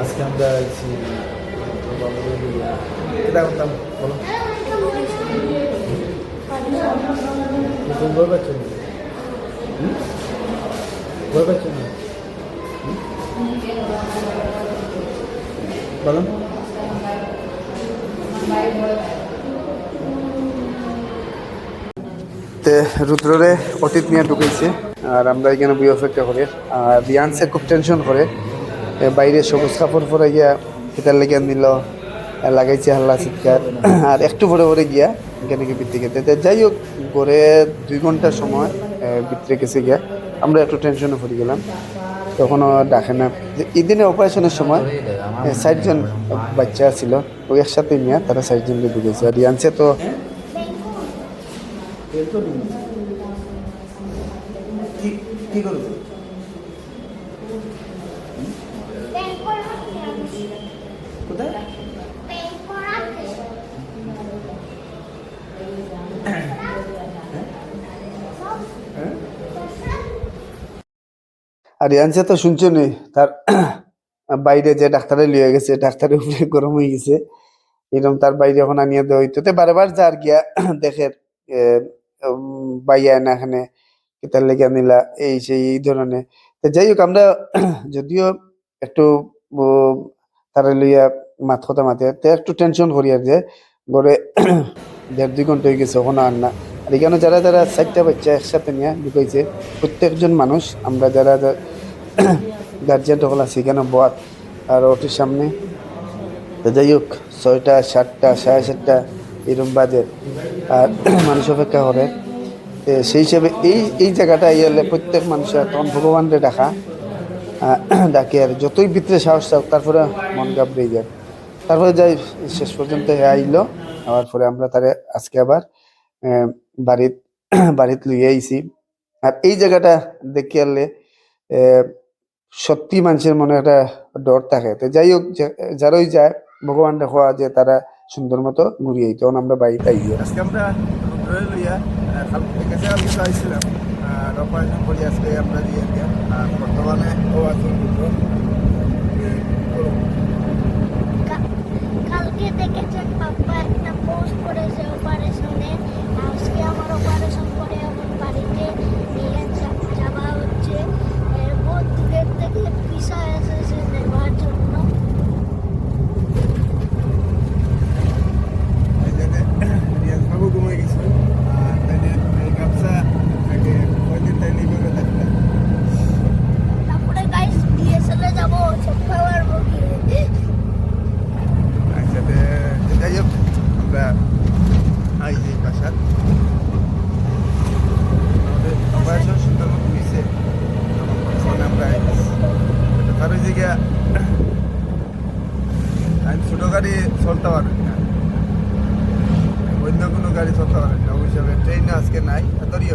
আজকে আমরা বলো। তে রুদ্ররে অতীত নিয়ে ঢুকেছে, আর আমরা এখানে বই অপেক্ষা করে। আর রিয়ান্সে খুব টেনশন করে। বাইরে সবুজ কাপড় পরে গিয়া কিতার লেগে নিল লাগাইছে হাল্লা চিৎকার। আর একটু পরে পরে গিয়া এখানে কি বৃত্তি খেতে যাই হোক ঘরে দুই ঘণ্টার সময় বৃত্তি গেছে গিয়া। আমরা একটু টেনশনে পড়ে গেলাম। তখনও ডাকে না। এই অপারেশনের সময় ষাটজন বাচ্চা ছিল, ওই একসাথে নিয়ে তারা ষাটজনকে ঢুকেছে আর রিয়ান্সে তো কি করবে আর ইয়ানসে তো শুনছো নি, তার বাইরে যে ডাক্তারে লিয়ে গেছে, ডাক্তারের উপরে গরম হয়ে গেছে এরকম তার বাইরে এখন আনিয়ে দেওয়া হইতো। বারবার যার গিয়া দেখে বাইয়া না এখানে কিতার লেগে আনিলা, এই সেই, এই ধরনের। তো যাই হোক আমরা যদিও একটু তারা লইয়া মাত কথা মাতে, তো একটু টেনশন করি আর যে ঘরে দেড় দুই ঘণ্টা হয়ে গেছে ওখানে আর না আর এখানে যারা যারা চারটা বাচ্চা একসাথে নিয়ে ঢুকাইছে, প্রত্যেকজন মানুষ, আমরা যারা গার্জিয়ান সকল আছি, এখানে বয়াত আর ওটির সামনে। তো যাই হোক ছয়টা, সাতটা, সাড়ে সাতটা এরকম বাজে। আর মানুষ অপেক্ষা করে। সেই হিসেবে এই এই জায়গাটা এলে প্রত্যেক মানুষের তখন ভগবানরে ডাকা ডাকে আর যতই ভিতরে সাহস থাক তারপরে মন গাবড়ে যায়। তারপরে যাই, শেষ পর্যন্ত হে আইলো, আবার পরে আমরা তারে আজকে আবার বাড়িত বাড়িত লইয়ে আইছি। আর এই জায়গাটা দেখি আনলে সত্যি মানুষের মনে একটা ডর থাকে। তো যাই হোক যারাই যায় ভগবান দেখা যে তারা সুন্দর মতো ঘুরিয়ে তখন আমরা বাড়িতে আইয়ে। আজকে আমরা রুদ্রে লইয়া কাছে আমি চাইছিলাম আর অপারেশন করি আজকে আমরা দিয়ে দিয়া আর বর্তমানে ও আছে রুদ্র কালকে দেখেছেন পাপ্পা একটা পোস্ট করেছে অপারেশনে আজকে আমার অপারেশন করে আমার বাড়িতে নিয়ে যা- যাওয়া হচ্ছে এর বহুত দূরের থেকে পিসা এসেছে নেওয়ার জন্য বাবু ঘুমিয়ে গেছে আর তাইলে এই গামছা তাকে কয়দিন তাই নিবে থাকতে তারপরে গাইস ডিএসএলে যাব সব খাবার মুখে আচ্ছা তে তে যাই হোক আমরা আই যে বাসার আমাদের অপারেশন সুন্দর মতো হয়েছে তখন বর্তমানে আমরা আইতেছি ওই আমি ছোটো গাড়ি চলতে পারবেন না। অন্য কোনো গাড়ি চলতে পারবেন না। হিসাবে ট্রেন আজকে নাই। ধরিও